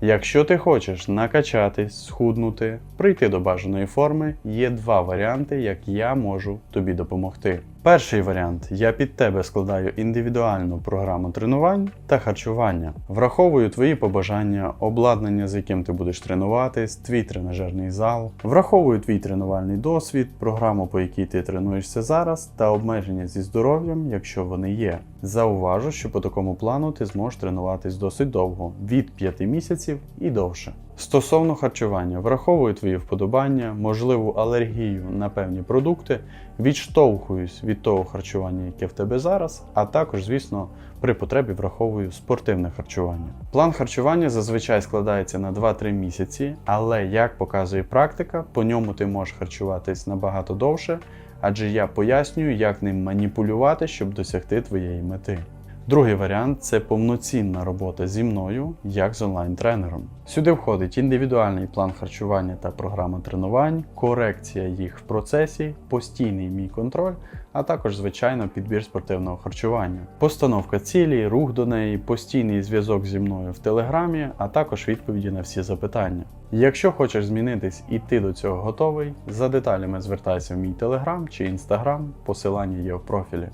Якщо ти хочеш накачатись, схуднути, прийти до бажаної форми, є два варіанти, як я можу тобі допомогти. Перший варіант я під тебе складаю індивідуальну програму тренувань та харчування, враховую твої побажання, обладнання, з яким ти будеш тренуватись, твій тренажерний зал, враховую твій тренувальний досвід, програму, по якій ти тренуєшся зараз, та обмеження зі здоров'ям, якщо вони є. Зауважу, що по такому плану ти зможеш тренуватись досить довго від 5 місяців і довше. Стосовно харчування, враховую твої вподобання, можливу алергію на певні продукти, відштовхуюсь від того харчування, яке в тебе зараз, а також, звісно, при потребі враховую спортивне харчування. План харчування зазвичай складається на 2-3 місяці, але як показує практика, по ньому ти можеш харчуватись набагато довше, адже я пояснюю, як ним маніпулювати, щоб досягти твоєї мети. Другий варіант це повноцінна робота зі мною як з онлайн-тренером. Сюди входить індивідуальний план харчування та програма тренувань, корекція їх в процесі, постійний мій контроль, а також, звичайно, підбір спортивного харчування, постановка цілі, рух до неї, постійний зв'язок зі мною в телеграмі, а також відповіді на всі запитання. Якщо хочеш змінитись і ти до цього готовий, за деталями звертайся в мій телеграм чи інстаграм, посилання є в профілі.